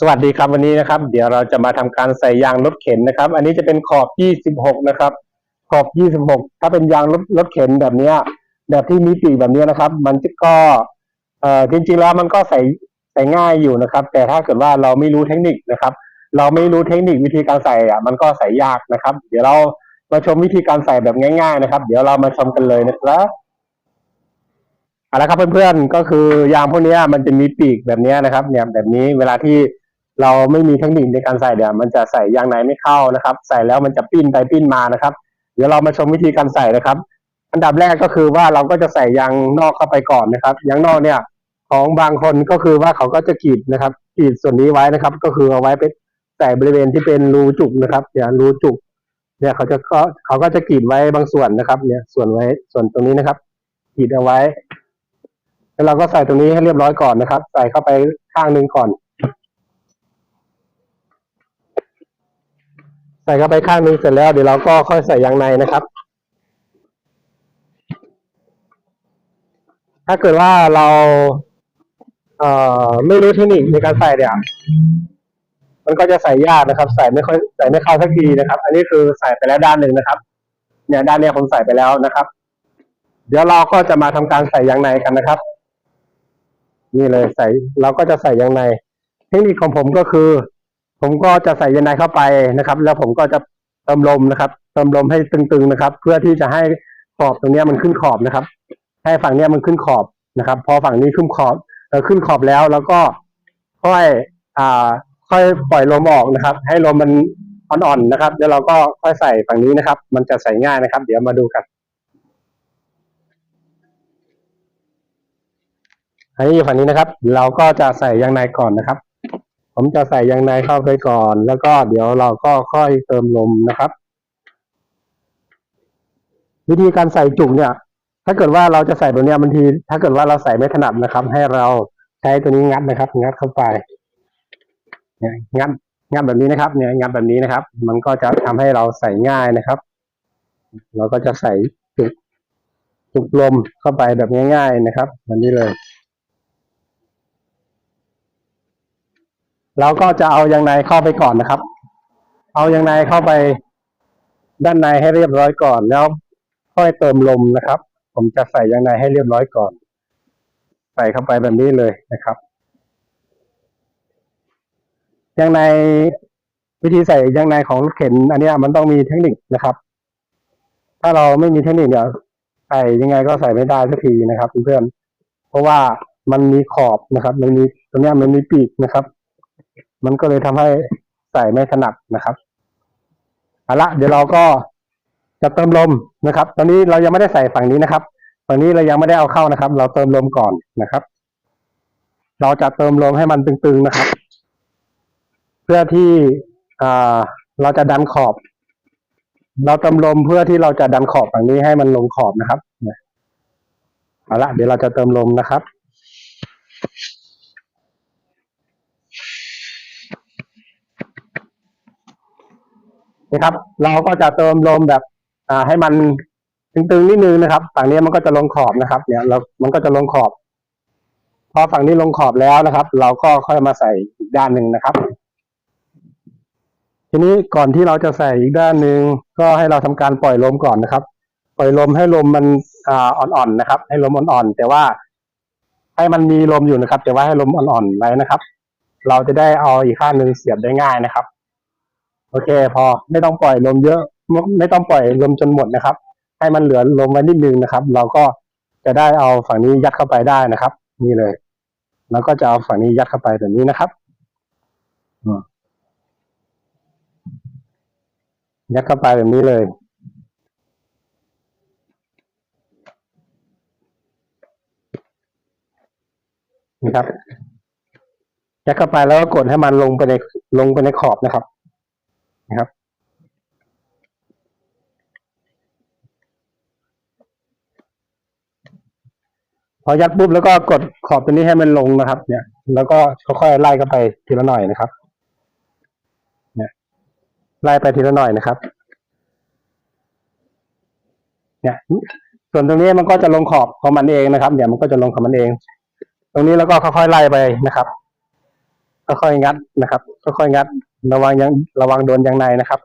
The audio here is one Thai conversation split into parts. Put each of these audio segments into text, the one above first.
สวัสดีครับวันนี้นะครับ เดี๋ยวเราจะมาทำการใส่ยางรถเข็นนะครับ อันนี้จะเป็นขอบ 26 นะครับ ขอบ 26 ถ้าเป็นยางรถรถเข็นแบบเนี้ยแบบที่มีปีกแบบนี้นะครับ มันก็เอ่อจริงๆแล้วมันก็ใส่ใส่ง่ายอยู่นะครับ แต่ถ้าเกิดว่าเราไม่รู้เทคนิคนะครับ เราไม่รู้เทคนิควิธีการใส่อะ มันก็ใส่ยากนะครับ เดี๋ยวเรามาชมวิธีการใส่แบบง่าย ๆ นะครับ เดี๋ยวเรามาชมกันเลยนะครับเอาละครับเพื่อนๆก็คือยางพวกนี้มันจะมีปีกแบบนี้นะครับ เนี่ยแบบนี้เวลาที่ เราไม่มีเทคนิคในการใส่เนี่ยวมันจะใส่ยางไหนไม่เข้านะครับ ใส่แล้วมันจะปิ้นไปปิ้นมานะครับ เดี๋ยวเรามาชมวิธีการใส่นะครับ อันดับแรกก็คือว่าเราก็จะใส่ยางนอกเข้าไปก่อนนะครับยางนอกเนี่ยของบางคนก็คือว่าเขาก็จะกรีดนะครับกรีดส่วนนี้ไว้นะครับ ก็คือเอาไว้ไปใส่บริเวณที่เป็นรูจุกนะครับเนี่ยรูจุก เนี่ยเขาจะก็เขาก็จะกรีดไว้บางส่วนนะครับ เนี่ยส่วนไว้ส่วนตรงนี้นะครับกรีดเอาไว้ แล้วเราก็ใส่ตรงนี้ให้เรียบร้อยก่อนนะครับ ใส่เข้าไปข้างหนึ่งก่อน ใส่เข้าไปข้างนึงเสร็จแล้วเดี๋ยวเราก็ค่อยใส่ยางในนะครับ ถ้าเกิดว่าเราเอ่อไม่รู้เทคนิคในการใส่เนี่ยมันก็จะใส่ยากนะครับ ใส่ไม่ค่อยใส่ไม่เข้าสักทีนะครับ อันนี้คือใส่ไปแล้วด้านหนึ่งนะครับ เนี่ยด้านเนี้ยผมใส่ไปแล้วนะครับ เดี๋ยวเราก็จะมาทำการใส่ยางในกันนะครับ นี่เลยใส่เราก็จะใส่ยางใน เทคนิคของผมก็คือ ผมก็จะใส่ยางในเข้าไปนะครับ แล้วผมก็จะเติมลมนะครับเติมลมให้ตึงๆนะครับ เพื่อที่จะให้ขอบตรงนี้มันขึ้นขอบนะครับ ให้ฝั่งนี้มันขึ้นขอบนะครับ พอฝั่งนี้ขึ้นขอบเออขึ้นขอบแล้วแล้วก็ค่อยอ่าค่อยปล่อยลมออกนะครับ ให้ลมมันอ่อนๆนะครับแล้วเราก็ค่อยใส่ฝั่งนี้นะครับ มันจะใส่ง่ายนะครับ เดี๋ยวมาดูกันอันนี้อยู่ฝั่งนี้นะครับ เราก็จะใส่ยางในก่อนนะครับ ผมจะใส่ยางในเข้าไปก่อน แล้วก็เดี๋ยวเราก็ค่อยเติมลมนะครับ วิธีการใส่จุกเนี่ย ถ้าเกิดว่าเราจะใส่ตัวเนี้ยบางที ถ้าเกิดว่าเราใส่ไม่ถนัดนะครับ ให้เราใช้ตัวนี้งัดนะครับ งัดเข้าไปเนี่ยงัดงัดแบบนี้นะครับ เนี่ยงัดแบบนี้นะครับ มันก็จะทำให้เราใส่ง่ายนะครับ เราก็จะใส่จุกจุกลมเข้าไปแบบง่าย ๆนะครับแบบนี้เลย เราก็จะเอายางในเข้าไปก่อนนะครับ เอายางในเข้าไปด้านในให้เรียบร้อยก่อนแล้วค่อยเติมลมนะครับ ผมจะใส่ยางในให้เรียบร้อยก่อน ใส่เข้าไปแบบนี้เลยนะครับยางในวิธีใส่ยางในของรถเข็น อันนี้มันต้องมีเทคนิคนะครับ ถ้าเราไม่มีเทคนิคเนี่ยใส่ยังไงก็ใส่ไม่ได้สักทีนะครับเพื่อนๆเพราะว่ามันมีขอบนะครับ มันมีตรงนี้มันมีปีกนะครับ มันก็เลยทำให้ใส่ไม่ถนัดนะครับเอาละเดี๋ยวเราก็จะเติมลมนะครับ ตอนนี้เรายังไม่ได้ใส่ฝั่งนี้นะครับ ฝั่งนี้เรายังไม่ได้เอาเข้านะครับ เราเติมลมก่อนนะครับ เราจะเติมลมให้มันตึงๆนะครับ เพื่อที่เราจะดันขอบ เราเติมลมเพื่อที่เราจะดันขอบฝั่งนี้ให้มันลงขอบนะครับเอาละเดี๋ยวเราจะเติมลมนะครับ นะครับ เราก็จะเติมลมแบบอ่าให้มันตึงๆนิดนึงนะครับ ฝั่งนี้มันก็จะลงขอบนะครับ เนี่ยเรา มันก็จะลงขอบ พอฝั่งนี้ลงขอบแล้วนะครับ เราก็ค่อยมาใส่อีกด้านหนึ่งนะครับ ทีนี้ก่อนที่เราจะใส่อีกด้านหนึ่งก็ให้เราทำการปล่อยลมก่อนนะครับ ปล่อยลมให้ลมมันอ่าอ่อนๆนะครับ ให้ลมอ่อนๆแต่ว่าให้มันมีลมอยู่นะครับ แต่ว่าให้ลมอ่อนๆไว้นะครับ เราจะได้เอาอีกข้างหนึ่งเสียบได้ง่ายนะครับ โอเค พอไม่ต้องปล่อยลมเยอะ ไม่ต้องปล่อยลมจนหมดนะครับ ให้มันเหลือลมไว้นิดนึงนะครับ เราก็จะได้เอาฝั่งนี้ยัดเข้าไปได้นะครับ นี่เลย แล้วก็จะเอาฝั่งนี้ยัดเข้าไปแบบนี้นะครับยัดเข้าไปแบบนี้เลยนะครับยัดเข้าไปแล้วก็กดให้มันลงไปในลงไปในขอบนะครับ นะครับ พอยัดปุ๊บแล้วก็กดขอบตัวนี้ให้มันลงนะครับ เนี่ย แล้วก็ค่อยๆไล่เข้าไปทีละหน่อยนะครับ เนี่ยไล่ไปทีละหน่อยนะครับ เนี่ย ส่วนตรงนี้มันก็จะลงขอบของมันเองนะครับ เนี่ยมันก็จะลงของมันเอง ตรงนี้แล้วก็ค่อยๆไล่ไปนะครับ ค่อยๆงัดนะครับค่อยๆงัด ระวังยังระวังโดนยางในนะครับ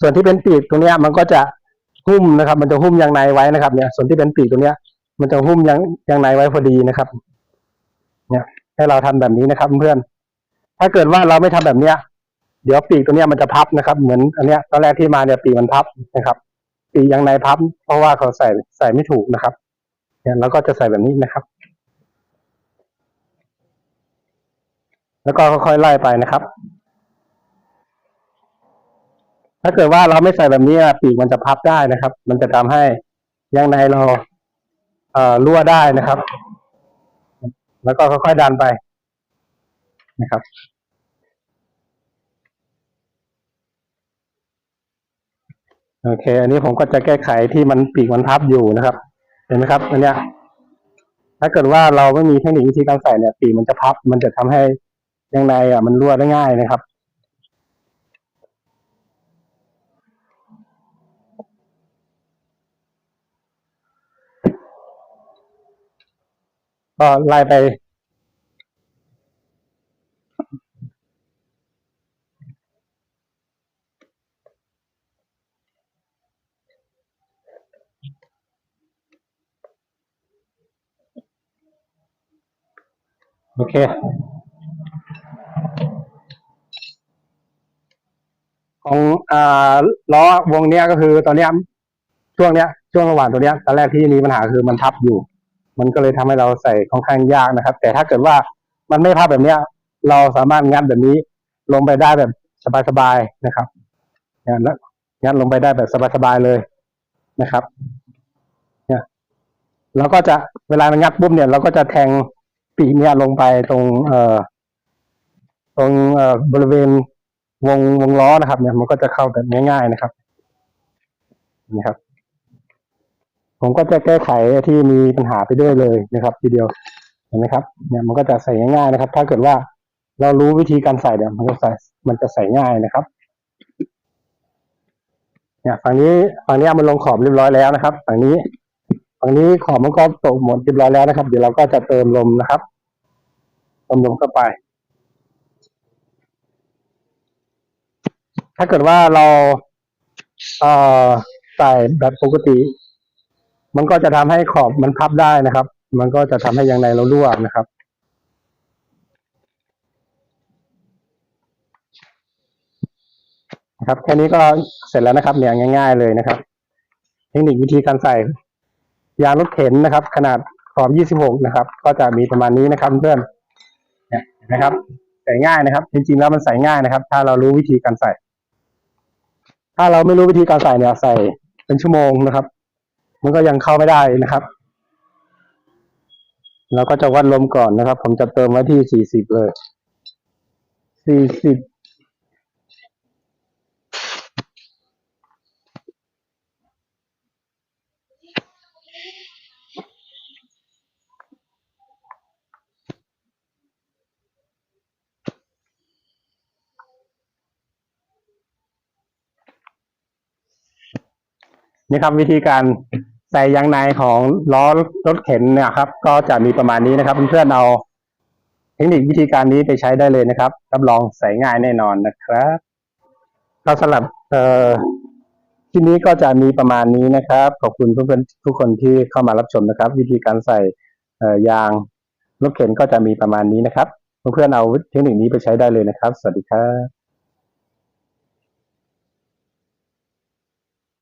ส่วนที่เป็นปีกตรงนี้มันก็จะหุ้มนะครับ มันจะหุ้มยางในไว้นะครับ เนี่ย ส่วนที่เป็นปีกตรงนี้มันจะหุ้มยางยางในไว้พอดีนะครับ เนี่ยให้เราทำแบบนี้นะครับ เพื่อนถ้าเกิดว่าเราไม่ทำแบบเนี้ย เดี๋ยวปีกตัวเนี้ยมันจะพับนะครับ เหมือนอันเนี้ยตอนแรกที่มาเนี่ยปีกมันพับนะครับ ปีกยางในพับ เพราะว่าเขาใส่ใส่ไม่ถูกนะครับ เนี่ยเราก็จะใส่แบบนี้นะครับ แล้วก็ค่อยๆไล่ไปนะครับ ถ้าเกิดว่าเราไม่ใส่แบบนี้ปีกมันจะพับได้นะครับ มันจะทำให้ยางในเราเอ่อรั่วได้นะครับ แล้วก็ค่อยๆดันไปนะครับโอเค อันนี้ผมก็จะแก้ไขที่มันปีกมันพับอยู่นะครับ เห็นไหมครับ อันเนี้ย ถ้าเกิดว่าเราไม่มีเทคนิควิธีการใส่เนี่ย ปีกมันจะพับ มันจะทำให้ ยางในอะมันรั่วได้ง่ายนะครับ ก็ไล่ไป โอเค ของอ่าล้อวงเนี้ยก็คือตอนเนี้ยช่วงเนี้ยช่วงระหว่างตัวเนี้ยตอนแรกที่มีปัญหาคือมันทับอยู่ มันก็เลยทำให้เราใส่ค่อนข้างยากนะครับ แต่ถ้าเกิดว่ามันไม่พับแบบเนี้ย เราสามารถงัดแบบนี้ ลงไปได้แบบสบายๆนะครับงัดแล้วงัดลงไปได้แบบสบายๆเลยนะครับ เนี่ยเราก็จะเวลามันงัดปุ๊บเนี่ย เราก็จะแทงปีกเนี่ยลงไปตรงเอ่อตรงเอ่อบริเวณ วงวงล้อนะครับ เนี่ยมันก็จะเข้าแบบง่ายๆนะครับนี่ครับ ผมก็จะแก้ไขที่มีปัญหาไปด้วยเลยนะครับ ทีเดียวเห็นไหมครับ เนี่ยมันก็จะใส่ง่ายๆนะครับ ถ้าเกิดว่าเรารู้วิธีการใส่เนี่ยมันก็ใส่มันจะใส่ง่ายนะครับ เนี่ยฝั่งนี้ฝั่งนี้มันลงขอบเรียบร้อยแล้วนะครับฝั่งนี้ฝั่งนี้ขอบมันก็ตกหมดเรียบร้อยแล้วนะครับ เดี๋ยวเราก็จะเติมลมนะครับเติมลมเข้าไป ถ้าเกิดว่าเราเอ่อใส่แบบปกติ มันก็จะทำให้ขอบมันพับได้นะครับ มันก็จะทำให้ยางในเรารั่วนะครับครับแค่นี้ก็เสร็จแล้วนะครับ เนี่ยง่าย ๆ เลยนะครับ เทคนิควิธีการใส่ยางรถเข็นนะครับ ขนาดขอบ26 นะครับ ก็จะมีประมาณนี้นะครับเพื่อนเนี่ยนไหมครับ ใส่ง่ายนะครับ จริงๆแล้วมันใส่ง่ายนะครับ ถ้าเรารู้วิธีการใส่ ถ้าเราไม่รู้วิธีการใส่เนี่ยใส่เป็นชั่วโมงนะครับ มันก็ยังเข้าไม่ได้นะครับเราก็จะวัดลมก่อนนะครับ ผมจะเติมไว้ที่40เลย40 นี่ครับวิธีการใส่ยางในของล้อรถเข็นนี่ยครับ ก็จะมีประมาณนี้นะครับเพื่อนๆเอาเทคนิควิธีการนี้ไปใช้ได้เลยนะครับรับรองใส่ง่ายแน่นอนนะครับก็สำหรับเอ่อที่นี้ก็จะมีประมาณนี้นะครับ ขอบคุณเพื่อนๆทุกคนที่เข้ามารับชมนะครับ วิธีการใส่ยางรถเข็นก็จะมีประมาณนี้นะครับ เพื่อนๆเอาเทคนิคนี้ไปใช้ได้เลยนะครับ สวัสดีครับ